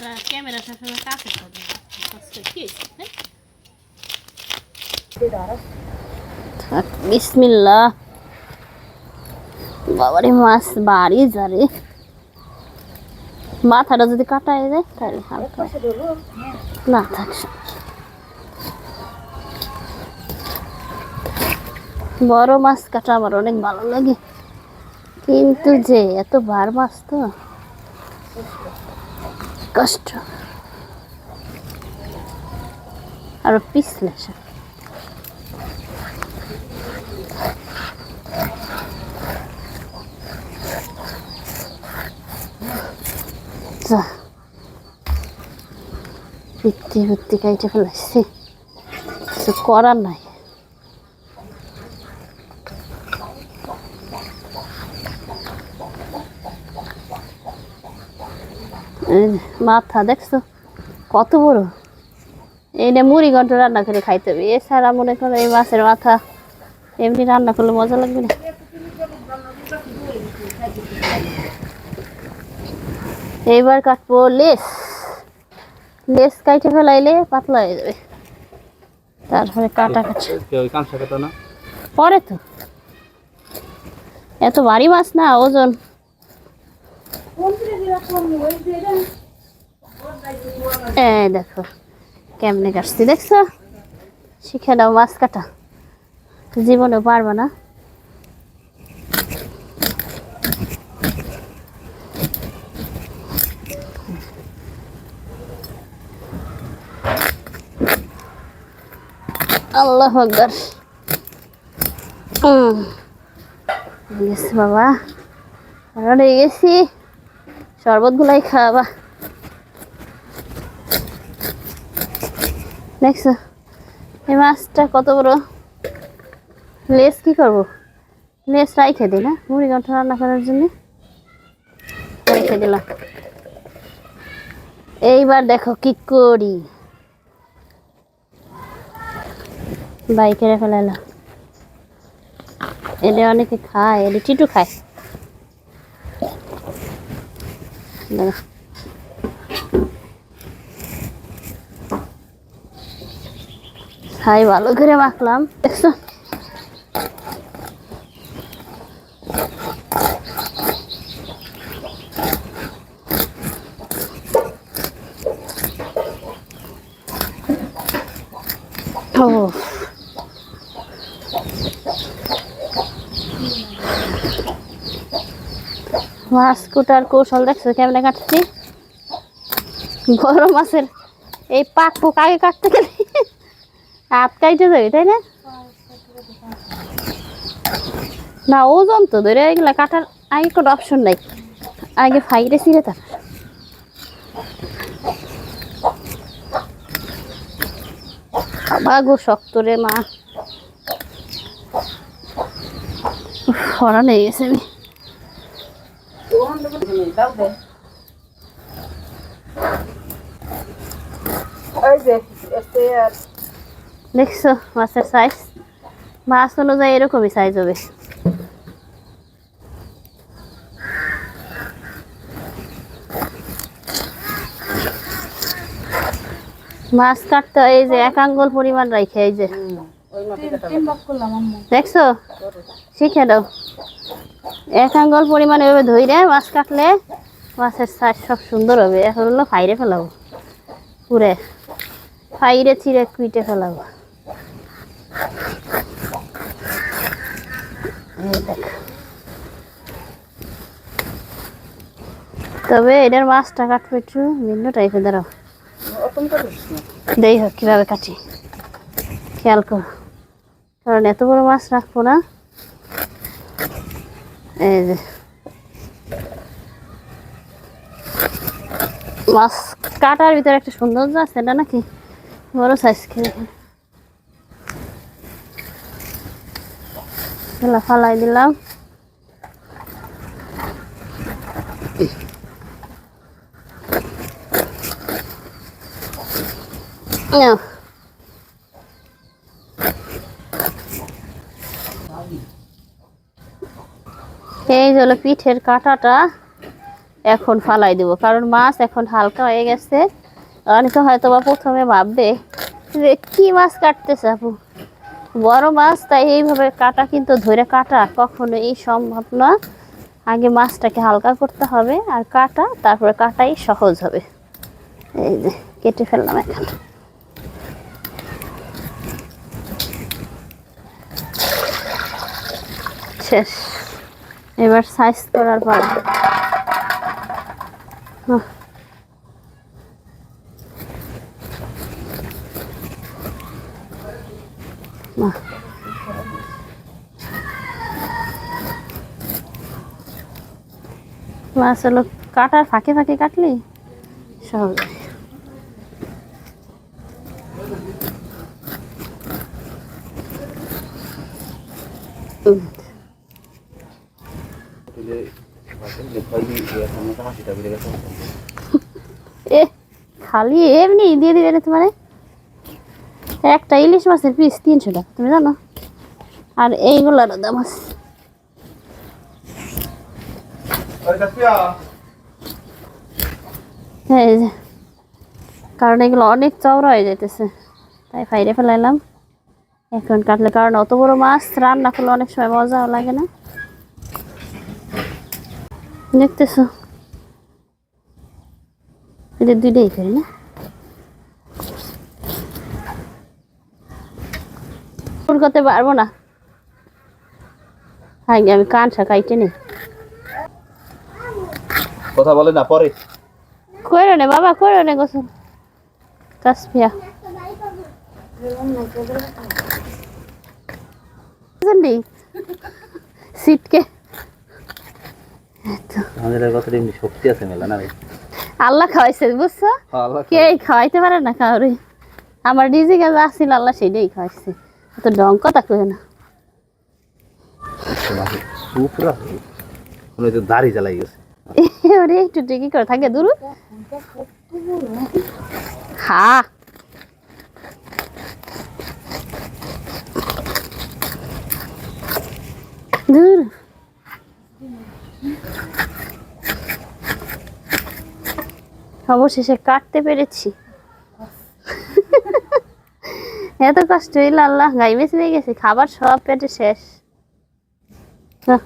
আমরা ক্যামেরা সবসময় কাছে পাবো কষ্ট কি হয়েছে হ্যাঁ? থাক, বিসমিল্লাহ বাবারে মাছ বাড়ি যারে মাথাটা যদি কাটায় যায় তাহলে হালকা। না থাক। বড় মাছ কাটা আমার অনেক ভালো লাগে। কিন্তু যে এত বার মাছ তো। কষ্ট। আরও পিছলে। যা। ভিত্তি ভিত্তি কাইটে ফেলাইছি। কিছু করার নাই। মাথা দেখছ? কত বড়? এইটা মুড়ি ঘন্ট রান্না করে খাইতে হবে। এছাড়া মনে করো এই মাছের মাথা এমনি রান্না করলে মজা লাগবে না। এইবার কাটবো লেস। লেস কাইটে ফেলাইলে পাতলা হয়ে যাবে। তারপরে কাটা কাটা। পরে তো। এত ভারী মাছ না ওজন এই দেখো, কেমনে কাটছি, দেখছ? শিখে দাও মাছ কাটা। জীবনে পারবা না। আল্লাহ আকবার। গেছি বাবা। কারণ গেছি। শরবত গুলাই খাওয়াবা। দেখছ? এই মাছটা কত বড়? লেস কি করব? লেস রাইখে দিই না? মুড়ি গন্ঠ রান্না করার জন্য। রেখে দিলাম। এইবার দেখো কি করি। বাইকে রেখে ফেলাইলাম। এটা অনেকে খায় এটা টিটু খায়। দেখো। ছাই ভালো করে মাখলাম দেখছ ও মাছ কুটার কৌশল দেখছ? কেমনে কাটছি? গরম মাছের এই পাক পোক আগে কাটতে গেলে হাত কাইটে যাবে, তাই না? না, ওজন তো ধরে এগুলা কাটার আগে কোনো অপশন নাই। আগে ফাইরে ছিঁড়ে তার। বাবা গো শক্ত রে মা। ফরা লেগে গেছে আমি। দেখছ মাছের সাইজ মাছ অনুযায়ী এরকমই সাইজ হবে মাছ কাটতে এই যে এক আঙ্গুল পরিমাণ রাখে এই যে দেখছ? শিখে দাও। এক আঙ্গুল পরিমাণ এভাবে ধইরে মাছ কাটলে মাছের সাইজ সব সুন্দর হবে। এখন হলো ফাইরে ফেলাবো। পুরে। ফাইরে ছিঁড়ে কুইটে ফেলাবো। তবে এটার মাছটা কাটবে একটু ভিন্ন টাইপের দাঁড়াও। দেই হোক কীভাবে কাটি। খেয়াল কর। কারণ এত বড় মাছ রাখব না। মাছ কাটার ভিতরে একটা সৌন্দর্য আছে না নাকি? বড় সাইজ খেয়ে ফালাই দিলাম। নাও। এই হলো পিঠের কাঁটাটা এখন ফালাই দেবো, কারণ মাছ এখন হালকা হয়ে গেছে। অনেকে হয়তো বা প্রথমে ভাববে যে কি মাছ কাটতেছে আপু? বড় মাছ, তাই এইভাবে কাটা কিন্তু ধরে কাটা কখনো এই সম্ভব না। আগে মাছটাকে হালকা করতে হবে আর কাটা, তারপরে কাটাই সহজ হবে। এই যে কেটে ফেললাম এখন। শেষ। এবার সাইজ করার পর। হলো কাটার ফাঁকে ফাঁকে কাটলি? সহজ। হয়। এ খালি এমনি দিয়ে দিবে না তোমার? একটা ইলিশ মাছের পিস তিনশো টাকা, তুমি জানো? আর এইগুলোর দাম আছে। হ্যাঁ এই যে। কারণ এগুলো অনেক চওড়া হয়ে যাইতেছে। তাই ফাইরে ফেলাইলাম। এখন কাটলে, কারণ অত বড় মাছ রান্না করলে অনেক সময় মজাও লাগে না। দেখতেছো? এটা দুইটাই করি না? করতে পারব না। আগে আমি কানসা কাইটে নেই কথা বলে না পরে। করে নে বাবা করে নে গোসল। কাসপিয়া সিটকে। কত এমনি শক্তি আছে মেলা না আল্লাহ খাওয়াইছে বুঝছ? আল্লাহ কে খাওয়াইতে পারে না কাউরে? আমার কাছে আসছিল আল্লাহ সেটাই খাওয়াইছে। তো ডং কথা কই না। সুপুরা কোনো তো দাড়ি জ্বালাই গেছে। ওরে একটু টিকি করে থাকে দূর। হা। দূর। অবশেষে কাটতে পেরেছি। এত কষ্ট হইল আল্লাহ বেঁচে গেছে খাবার সব পেটে শেষ। হ্যাঁ